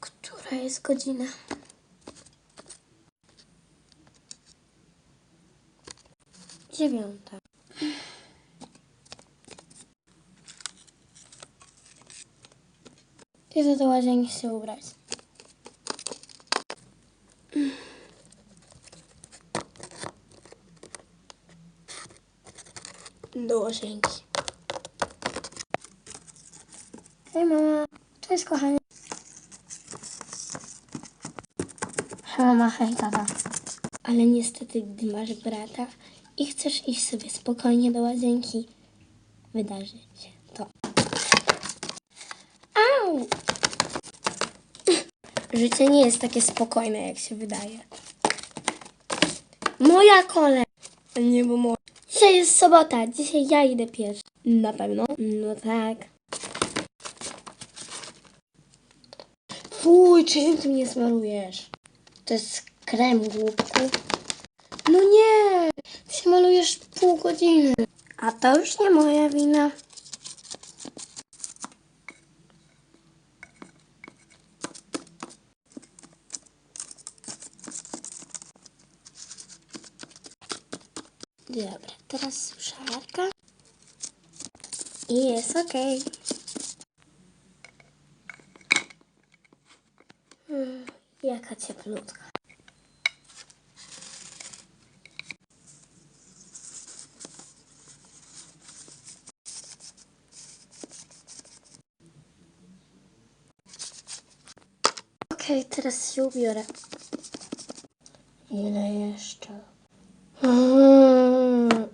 Która jest godzina? Dziewiąta. Idę do łazienki się ubrać. Do łazienki. Hej mama. Cześć kochanie. Hej mama, hej tata. Ale niestety, gdy masz brata i chcesz iść sobie spokojnie do łazienki, wydarzy się to. Au! Życie nie jest takie spokojne, jak się wydaje. Moja kolej. Nie, bo moja. Dzisiaj jest sobota. Dzisiaj ja idę pierwszy. Na pewno? No tak. Fuj, czym ty mnie smarujesz? To jest krem, głupku. No nie! Ty się malujesz pół godziny. A to już nie moja wina. Dobra, teraz suszarka. I jest okej. Mm, jaka cieplutka. Okej, teraz się ubiorę. Ile jeszcze? Mm.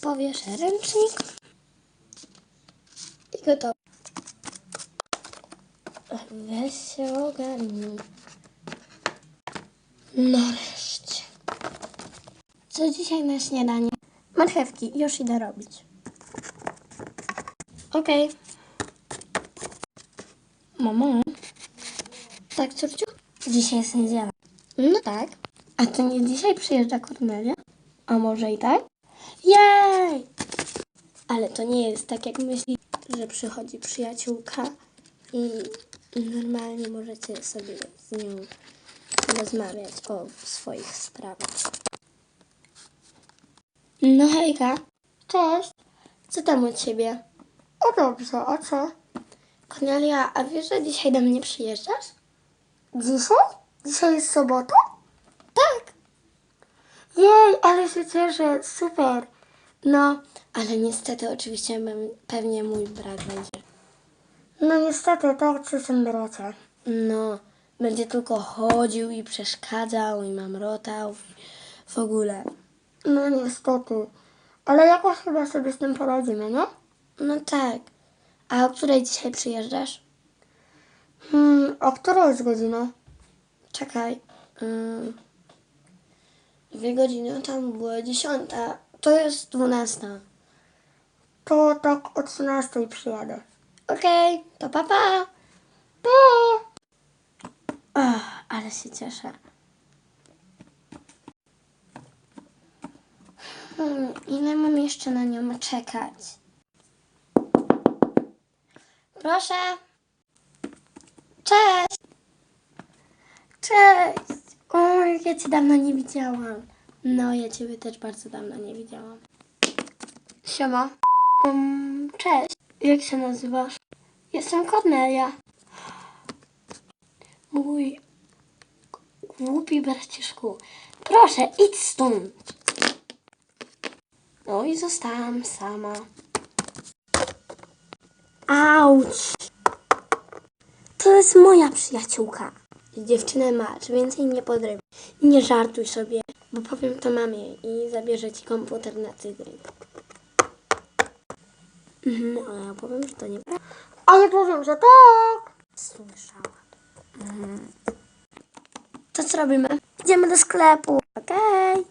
Powieszę ręcznik. I gotowe. Weź się ogarnij. Nareszcie. Co dzisiaj na śniadanie? Marchewki, już idę robić. Okej. Mamo. Tak, córciu? Dzisiaj jest niedziela. No tak. A to nie dzisiaj przyjeżdża Kornelia? A może i tak? Jej! Ale to nie jest tak, jak myśli, że przychodzi przyjaciółka i normalnie możecie sobie z nią rozmawiać o swoich sprawach. No hejka. Cześć. Co tam u ciebie? O dobrze, a co? Kornelia, a wiesz, że dzisiaj do mnie przyjeżdżasz? Dzisiaj? Dzisiaj jest sobota? Tak. Jej, ale się cieszę, super. No, ale niestety oczywiście pewnie mój brat będzie. No niestety, tak, co tym bracie? No, będzie tylko chodził i przeszkadzał i mamrotał w ogóle. No niestety. Ale jakoś chyba sobie z tym poradzimy, nie? No tak. A o której dzisiaj przyjeżdżasz? Hmm, o której jest godzina? Czekaj. Ym, dwie godziny tam była dziesiąta. To jest dwunasta. To tak o trzynastej przyjadę. Okej, to papa. Pa. pa. Ach, ale się cieszę. Hmm, ile mam jeszcze na nią czekać? Proszę. Cześć. Cześć. Oj, ja cię dawno nie widziałam. No, ja ciebie też bardzo dawno nie widziałam. Siema. Um, cześć. Jak się nazywasz? Jestem Kornelia. Mój głupi braciszku. Proszę, idź stąd. No i zostałam sama. Auć! To jest moja przyjaciółka. Dziewczynę masz, więcej nie podrywaj. Nie żartuj sobie, bo powiem to mamie i zabierze ci komputer na tydzień. Mhm, a ja powiem, że to nie A ja powiem, że tak. Słyszałam. Mhm. To co robimy? Idziemy do sklepu. Okej.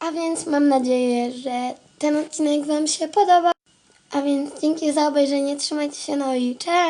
A więc mam nadzieję, że ten odcinek Wam się podoba. A więc dzięki za obejrzenie. Trzymajcie się, no i cześć!